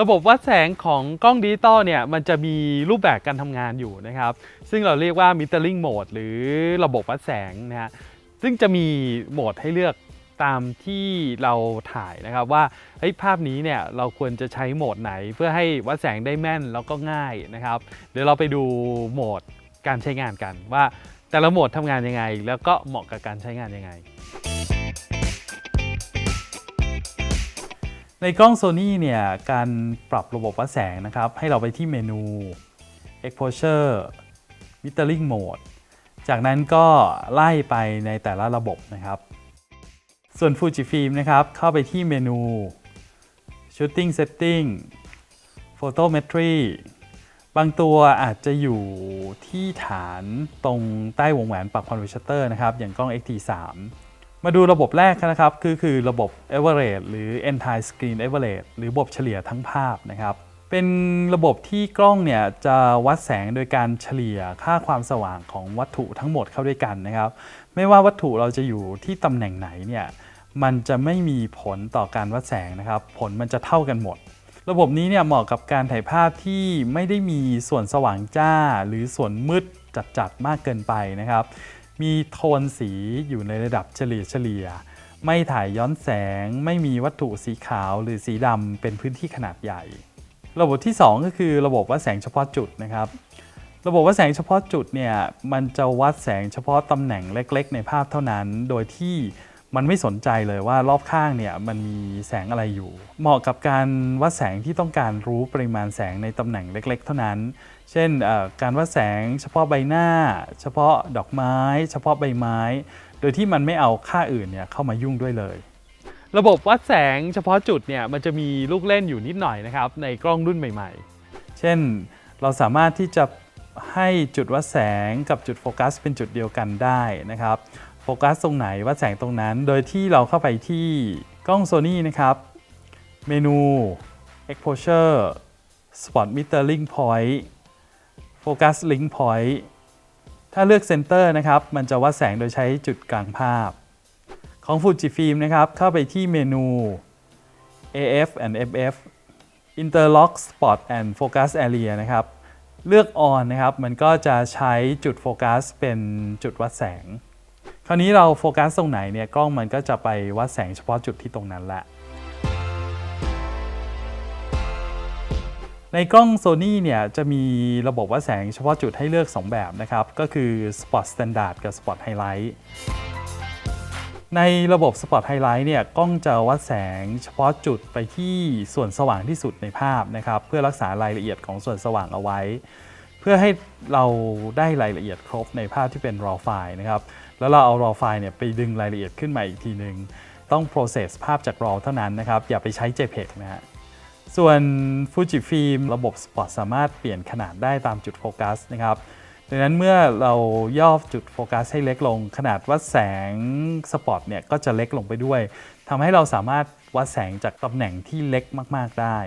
ระบบวัดแสงของกล้องดิจิตอลเนี่ยมันจะมีรูปแบบการทำงานอยู่นะครับ ซึ่งเราเรียกว่า metering mode หรือระบบวัดแสงนะฮะซึ่งจะมีโหมดให้เลือกตามที่เราถ่ายนะครับว่าเฮ้ยภาพนี้เนี่ยเราควรจะใช้โหมดไหนเพื่อให้วัดแสงได้แม่นแล้วก็ง่ายนะครับ เดี๋ยวเราไปดูโหมดการใช้งานกันว่าแต่ละโหมดทำงานยังไง แล้วก็เหมาะกับการใช้งานยังไง ในกล้อง Sony เนี่ยการปรับระบบวัดแสงนะครับ ให้เราไปที่เมนู exposure metering mode จากนั้นก็ไล่ไปในแต่ละระบบนะครับ ส่วน Fujifilm นะครับ เข้าไปที่เมนู shooting setting photometry บางตัวอาจจะอยู่ที่ฐานตรงใต้วงแหวนปรับความเร็วชัตเตอร์นะครับ อย่างกล้อง XT3 มาดูระบบแรกนะครับคือคือระบบ average หรือ entire screen average หรือระบบเฉลี่ยทั้งภาพนะครับ เป็นระบบที่กล้องเนี่ยจะวัดแสงโดยการเฉลี่ยค่าความสว่างของวัตถุทั้งหมดเข้าด้วยกันนะครับ ไม่ว่าวัตถุเราจะอยู่ที่ตำแหน่งไหนเนี่ยมันจะไม่มีผลต่อการวัดแสงนะครับ ผลมันจะเท่ากันหมด ระบบนี้เนี่ยเหมาะกับการถ่ายภาพที่ไม่ได้มีส่วนสว่างจ้า หรือส่วนมืดจัดๆมากเกินไปนะครับ มีโทนสีอยู่ในระดับเฉลี่ยเฉลี่ย ไม่ถ่ายย้อนแสง ไม่มีวัตถุสีขาวหรือสีดำเป็นพื้นที่ขนาดใหญ่ ระบบที่ 2 ก็คือระบบวัดแสงเฉพาะจุดนะครับ ระบบวัดแสงเฉพาะจุดเนี่ยมันจะวัดแสงเฉพาะตำแหน่งเล็ก ๆ ในภาพเท่านั้น โดยที่ มันไม่สนใจเลยว่ารอบข้างเนี่ยมันมีแสงอะไรอยู่ เหมาะกับการวัดแสงที่ต้องการรู้ปริมาณแสงในตำแหน่งเล็ก ๆ เท่านั้น เช่นเอ่อการวัดแสงเฉพาะใบหน้า เฉพาะดอกไม้ เฉพาะใบไม้ โดยที่มันไม่เอาค่าอื่นเนี่ยเข้ามายุ่งด้วยเลยระบบวัดแสงเฉพาะจุดเนี่ยมันจะมีลูกเล่นอยู่นิดหน่อยนะครับในกล้องรุ่นใหม่ ๆ เช่นเราสามารถที่จะให้จุดวัดแสงกับจุดโฟกัสเป็นจุดเดียวกันได้นะครับ โฟกัสตรงไหนวัดแสงตรงนั้น โดยที่เราเข้าไปที่กล้อง Sony นะครับ เมนู exposure spot metering point focus link point ถ้าเลือก center นะครับ มันจะวัดแสงโดยใช้จุดกลางภาพ ของ Fujifilm นะครับ เข้าไปที่เมนู AF and FF Interlock Spot and Focus Area นะครับ เลือก on นะครับ มันก็จะใช้จุดโฟกัสเป็นจุดวัดแสง ราวนี้เราโฟกัสตรงไหนเนี่ยกล้องมันก็จะไปวัดแสงเฉพาะจุดที่ตรงนั้นแหละ ในกล้อง Sony เนี่ยจะมีระบบวัดแสงเฉพาะจุดให้เลือก 2 แบบนะครับ ก็คือ Spot Standard กับ Spot Highlight ในระบบ Spot Highlight เนี่ยกล้องจะวัดแสงเฉพาะจุดไปที่ส่วนสว่างที่สุดในภาพนะครับ เพื่อรักษารายละเอียดของส่วนสว่างเอาไว้ เพื่อให้เราได้รายละเอียดครบในภาพที่เป็น raw file นะครับ แล้วเราเอา raw file เนี่ยไปดึงรายละเอียดขึ้นมาอีกทีหนึ่งต้อง process ภาพจาก raw เท่านั้นนะครับ อย่าไปใช้ JPEG นะฮะส่วน Fujifilm ระบบ Spot สามารถเปลี่ยนขนาดได้ตามจุดโฟกัสนะครับดังนั้นเมื่อเราย่อจุดโฟกัสให้เล็กลง ขนาดวัดแสงสปอตเนี่ยก็จะเล็กลงไปด้วยทำให้เราสามารถวัดแสงจากตำแหน่งที่เล็กมาก ๆ ได้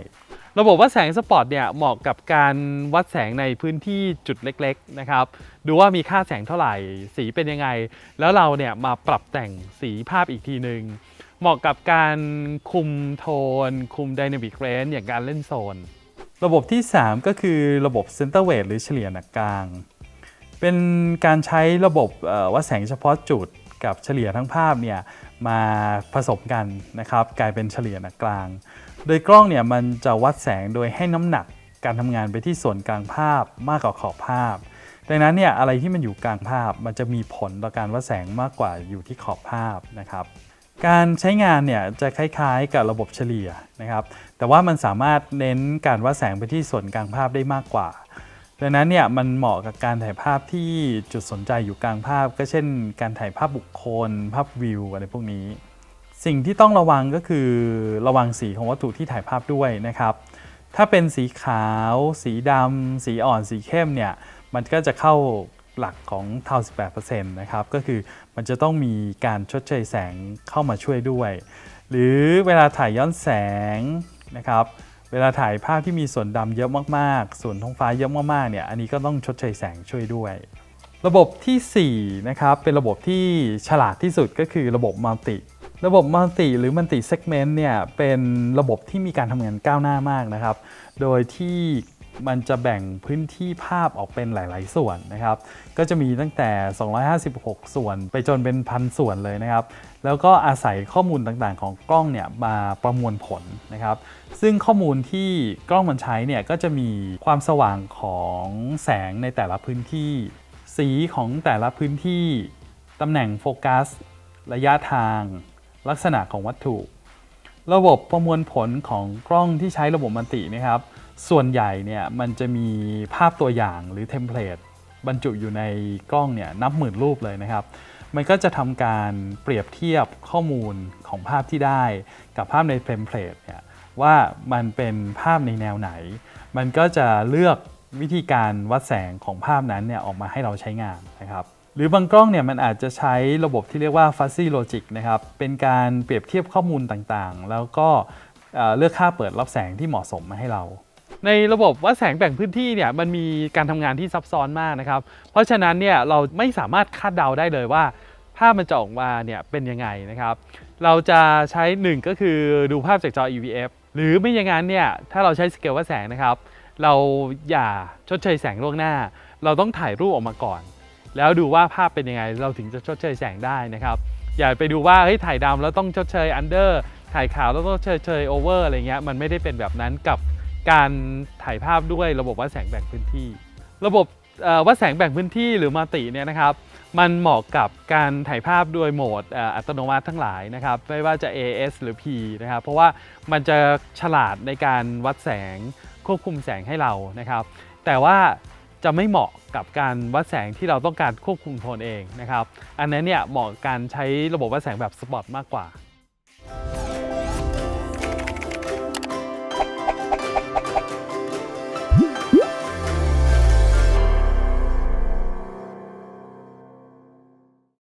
ระบบวัดแสงสปอตเนี่ยเหมาะกับการวัดแสงในพื้นที่จุดเล็กๆนะครับดูว่ามีค่าแสงเท่าไหร่ สีเป็นยังไง แล้วเราเนี่ยมาปรับแต่งสีภาพอีกทีหนึ่งเหมาะกับการคุมโทน คุม Dynamic Range อย่างการเล่นโซน ระบบที่ 3 ก็คือระบบ Center Weight หรือเฉลี่ยหนักกลาง เป็นการใช้ระบบวัดแสงเฉพาะจุดกับเฉลี่ยทั้งภาพเนี่ยมาผสมกันนะครับกลายเป็นเฉลี่ยหนักกลาง โดยกล้องเนี่ยมันจะวัดแสงโดยให้น้ำหนักการทำงานไปที่ส่วนกลางภาพมากกว่าขอบภาพ ดังนั้นเนี่ยอะไรที่มันอยู่กลางภาพมันจะมีผลต่อการวัดแสงมากกว่าอยู่ที่ขอบภาพนะครับการใช้งานเนี่ยจะคล้ายๆกับระบบเฉลี่ยนะครับ แต่ว่ามันสามารถเน้นการวัดแสงไปที่ส่วนกลางภาพได้มากกว่า ดังนั้นเนี่ยมันเหมาะกับการถ่ายภาพที่จุดสนใจอยู่กลางภาพ ก็เช่น การถ่ายภาพบุคคล ภาพวิวอะไรพวกนี้ สิ่งที่ต้องระวังก็คือระวังสีของวัตถุที่ถ่ายภาพด้วยนะครับ ถ้าเป็นสีขาว สีดำ สีอ่อน สีเข้มเนี่ย มันก็จะเข้าหลักของเทา18%นะครับ ก็คือมันจะต้องมีการชดเชยแสงเข้ามาช่วยด้วย หรือเวลาถ่ายย้อนแสงนะครับ เวลาถ่ายภาพที่มีส่วนดำเยอะมากๆ ส่วนท้องฟ้าเยอะมากๆ เนี่ย อันนี้ก็ต้องชดเชยแสงช่วยด้วยระบบที่ 4 นะครับ เป็นระบบที่ฉลาดที่สุดก็คือระบบมัลติ ระบบมัลติหรือมัลติเซกเมนต์เนี่ยเป็นระบบที่มีการทำงานก้าวหน้ามากนะครับ โดยที่มันจะแบ่งพื้นที่ภาพออกเป็นหลาย ๆ ส่วนนะครับ ก็จะมีตั้งแต่ 256 ส่วนไปจนเป็นพันส่วนเลยนะครับ แล้วก็อาศัยข้อมูลต่างๆ ของกล้องเนี่ยมาประมวลผลนะครับ ซึ่งข้อมูลที่กล้องมันใช้เนี่ยก็จะมีความสว่างของแสงในแต่ละพื้นที่ สีของแต่ละพื้นที่ ตำแหน่งโฟกัส ระยะทาง ลักษณะของวัตถุ ระบบประมวลผลของกล้องที่ใช้ระบบมันตินะครับ ส่วนใหญ่เนี่ยมันจะมีภาพตัวอย่างหรือเทมเพลตบรรจุอยู่ในกล้องเนี่ยนับหมื่นรูปเลยนะครับ มันก็จะทำการเปรียบเทียบข้อมูลของภาพที่ได้ กับภาพในเทมเพลตเนี่ยว่ามันเป็นภาพในแนวไหน มันก็จะเลือกวิธีการวัดแสงของภาพนั้นเนี่ยออกมาให้เราใช้งานนะครับ หรือบางกล้องเนี่ยมันอาจจะใช้ระบบที่เรียกว่า fuzzy logic นะครับ เป็นการเปรียบเทียบข้อมูลต่างๆ แล้วก็เเลือกค่าเปิดรับแสงที่เหมาะสมมาให้เรา ในระบบวัดแสงแบ่งพื้นที่เนี่ยมันมีการทำงานที่ซับซ้อนมากนะครับ เพราะฉะนั้นเนี่ยเราไม่สามารถคาดเดาได้เลยว่าภาพมันจะออกมาเนี่ยเป็นยังไงนะครับ เราจะใช้หนึ่งก็คือดูภาพจากจอ EVF หรือไม่อย่างนั้นเนี่ยถ้าเราใช้สเกลวัดแสงนะครับ เราอย่าชดเชยแสงล่วงหน้า เราต้องถ่ายรูปออกมาก่อน แล้วดูว่าภาพเป็นยังไง เราถึงจะชดเชยแสงได้นะครับ อย่าไปดูว่าเฮ้ยถ่ายดำแล้วต้องชดเชยอันเดอร์ถ่ายขาวแล้วต้องชดเชยโอเวอร์อะไรเงี้ยมันไม่ได้เป็นแบบนั้นกับการถ่ายภาพด้วยระบบวัดแสงแบ่งพื้นที่ ระบบวัดแสงแบ่งพื้นที่หรือมัลติเนี่ยนะครับมันเหมาะกับการถ่ายภาพด้วยโหมดอัตโนมัติทั้งหลายนะครับไม่ว่าจะ AS หรือ P นะครับเพราะว่ามันจะฉลาดในการวัดแสงควบคุมแสงให้เรานะครับ แต่ว่า จะไม่เหมาะกับการวัดแสงที่เราต้องการควบคุมโทนเองนะครับ อันนั้นเนี่ยเหมาะกับการใช้ระบบวัดแสงแบบสปอตมากกว่า